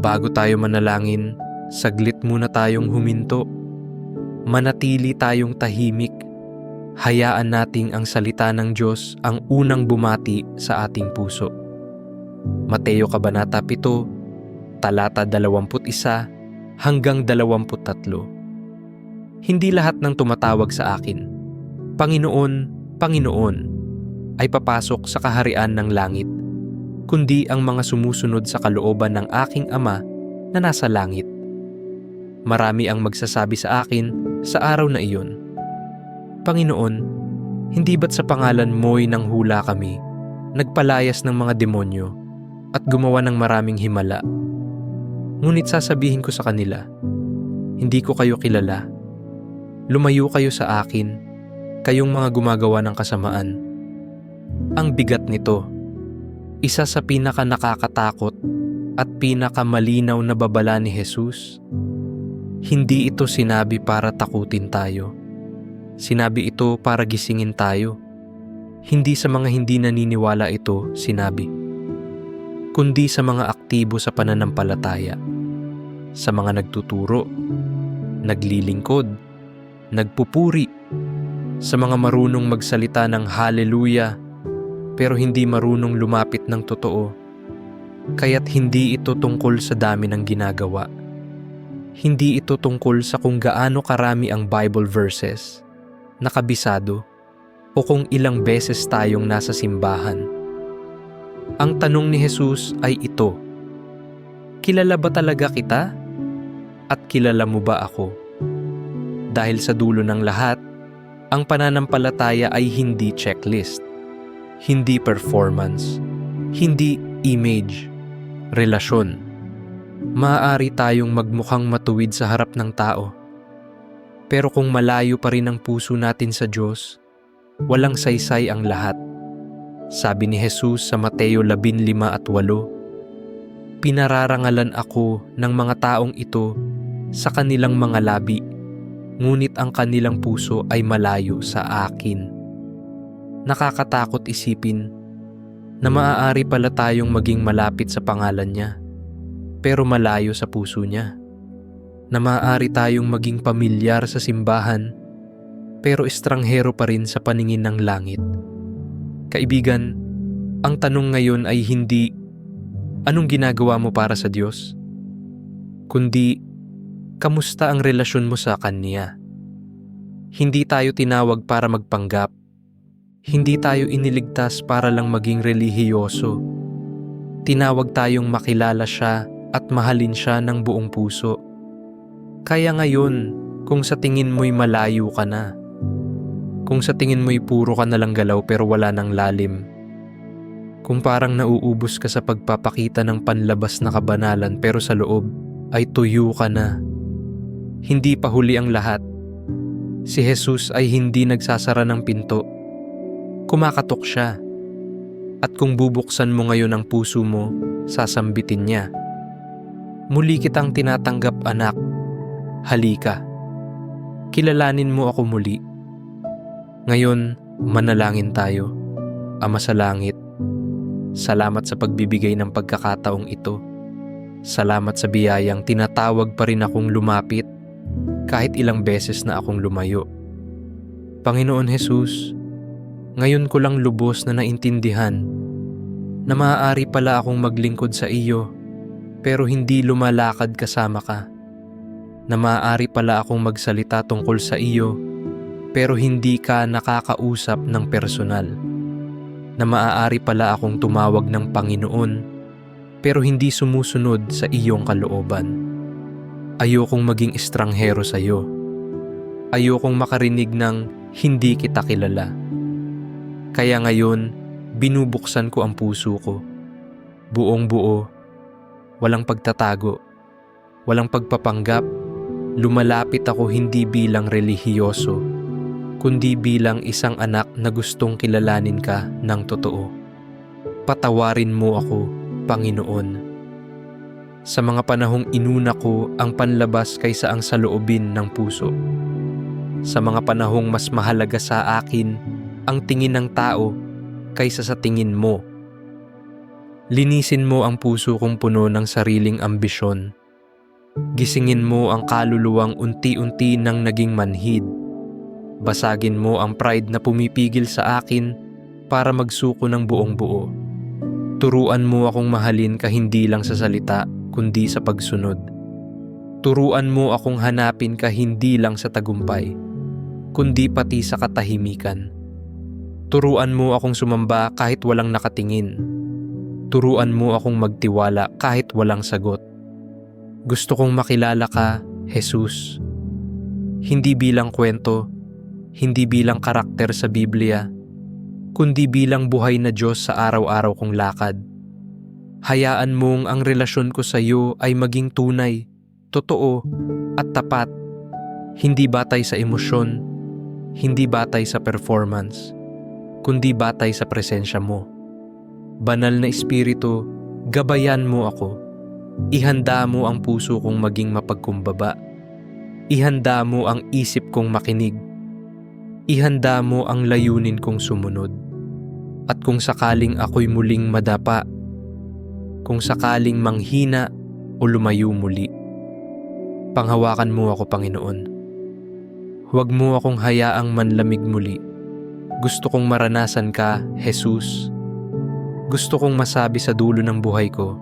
Bago tayo manalangin, saglit muna tayong huminto. Manatili tayong tahimik. Hayaan nating ang salita ng Diyos ang unang bumati sa ating puso. Mateo Kabanata 7, talata 21 hanggang 23. Hindi lahat ng tumatawag sa akin, Panginoon, Panginoon, ay papasok sa kaharian ng langit, kundi ang mga sumusunod sa kalooban ng aking Ama na nasa langit. Marami ang magsasabi sa akin sa araw na iyon, Panginoon, hindi ba't sa pangalan mo'y nang hula kami, nagpalayas ng mga demonyo, at gumawa ng maraming himala? Ngunit sasabihin ko sa kanila, hindi ko kayo kilala. Lumayo kayo sa akin, kayong mga gumagawa ng kasamaan. Ang bigat nito, isa sa pinaka nakakatakot at pinakamalinaw na babala ni Jesus. Hindi ito sinabi para takutin tayo. Sinabi ito para gisingin tayo. Hindi sa mga hindi naniniwala ito sinabi, kundi sa mga aktibo sa pananampalataya, sa mga nagtuturo, naglilingkod, nagpupuri, sa mga marunong magsalita ng haleluya pero hindi marunong lumapit ng totoo. Kaya't hindi ito tungkol sa dami ng ginagawa. Hindi ito tungkol sa kung gaano karami ang Bible verses nakabisado o kung ilang beses tayong nasa simbahan. Ang tanong ni Jesus ay ito, Kilala ba talaga kita? At kilala mo ba ako? Dahil sa dulo ng lahat, ang pananampalataya ay hindi checklist, hindi performance, hindi image, relasyon. Maaari tayong magmukhang matuwid sa harap ng tao pero kung malayo pa rin ang puso natin sa Diyos, walang saysay ang lahat. Sabi ni Jesus sa Mateo 15 at 8, Pinararangalan ako ng mga taong ito sa kanilang mga labi, ngunit ang kanilang puso ay malayo sa akin. Nakakatakot isipin na maaari pala tayong maging malapit sa pangalan niya, pero malayo sa puso niya na maaari tayong maging pamilyar sa simbahan pero estranghero pa rin sa paningin ng langit. Kaibigan, ang tanong ngayon ay hindi anong ginagawa mo para sa Diyos, kundi kamusta ang relasyon mo sa Kanya. Hindi tayo tinawag para magpanggap. Hindi tayo iniligtas para lang maging relihiyoso. Tinawag tayong makilala siya at mahalin siya ng buong puso kaya ngayon, kung sa tingin mo'y malayo ka na, kung sa tingin mo'y puro ka na lang galaw pero wala nang lalim, kung parang nauubos ka sa pagpapakita ng panlabas na kabanalan pero sa loob ay tuyo ka na. Hindi pa huli ang lahat. Si Jesus ay hindi nagsasara ng pinto. Kumakatok siya. At kung bubuksan mo ngayon ang puso mo, sasambitin niya. Muli kitang tinatanggap anak halika. Kilalanin mo ako muli. Ngayon, manalangin tayo. Ama sa langit, salamat sa pagbibigay ng pagkakataong ito. Salamat sa biyayang tinatawag pa rin akong lumapit kahit ilang beses na akong lumayo. Panginoon Jesus, ngayon ko lang lubos na naintindihan na maaari pala akong maglingkod sa iyo pero hindi lumalakad kasama ka na maaari pala akong magsalita tungkol sa iyo pero hindi ka nakakausap ng personal. Na maaari pala akong tumawag ng Panginoon pero hindi sumusunod sa iyong kalooban. Ayokong maging estranghero sa iyo. Ayokong makarinig ng hindi kita kilala. Kaya ngayon, binubuksan ko ang puso ko. Buong buo, walang pagtatago, walang pagpapanggap, Lumalapit ako hindi bilang relihiyoso, kundi bilang isang anak na gustong kilalanin ka ng totoo. Patawarin mo ako, Panginoon. Sa mga panahong inuna ko ang panlabas kaysa ang saloobin ng puso. Sa mga panahong mas mahalaga sa akin ang tingin ng tao kaysa sa tingin mo. Linisin mo ang puso kong puno ng sariling ambisyon. Gisingin mo ang kaluluwang unti-unti nang naging manhid. Basagin mo ang pride na pumipigil sa akin para magsuko ng buong buo. Turuan mo akong mahalin ka hindi lang sa salita, kundi sa pagsunod. Turuan mo akong hanapin ka hindi lang sa tagumpay, kundi pati sa katahimikan. Turuan mo akong sumamba kahit walang nakatingin. Turuan mo akong magtiwala kahit walang sagot. Gusto kong makilala ka, Jesus. Hindi bilang kwento, hindi bilang karakter sa Biblia, kundi bilang buhay na Diyos sa araw-araw kong lakad. Hayaan mong ang relasyon ko sa iyo ay maging tunay, totoo, at tapat. Hindi batay sa emosyon, hindi batay sa performance, kundi batay sa presensya mo. Banal na Espiritu, gabayan mo ako. Ihanda mo ang puso kong maging mapagkumbaba. Ihanda mo ang isip kong makinig. Ihanda mo ang layunin kong sumunod. At kung sakaling ako'y muling madapa, kung sakaling manghina o lumayo muli, panghawakan mo ako, Panginoon. Huwag mo akong hayaang manlamig muli. Gusto kong maranasan ka, Jesus. Gusto kong masabi sa dulo ng buhay ko,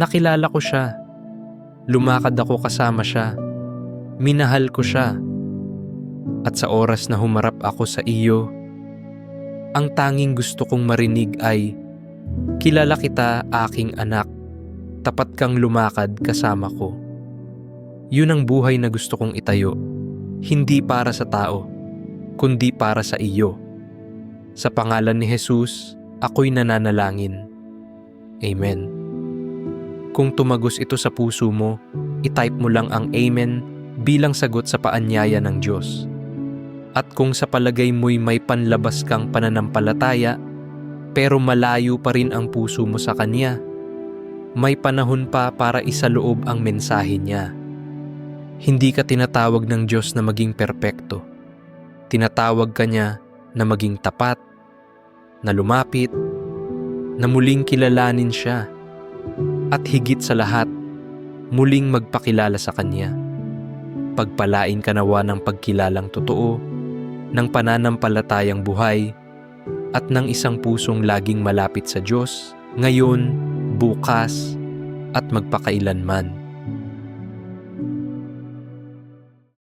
nakilala ko siya. Lumakad ako kasama siya. Minahal ko siya. At sa oras na humarap ako sa iyo, ang tanging gusto kong marinig ay, Kilala kita, aking anak. Tapat kang lumakad kasama ko. Yun ang buhay na gusto kong itayo. Hindi para sa tao, kundi para sa iyo. Sa pangalan ni Jesus, ako'y nananalangin. Amen. Kung tumagos ito sa puso mo, itype mo lang ang Amen bilang sagot sa paanyaya ng Diyos. At kung sa palagay mo'y may panlabas kang pananampalataya, pero malayo pa rin ang puso mo sa Kanya, may panahon pa para isaloob ang mensahe niya. Hindi ka tinatawag ng Diyos na maging perpekto. Tinatawag ka niya na maging tapat, na lumapit, na muling kilalanin siya, at higit sa lahat, muling magpakilala sa Kanya. Pagpalain ka nawa ng pagkilalang totoo, ng pananampalatayang buhay, at ng isang pusong laging malapit sa Diyos, ngayon, bukas, at magpakailanman.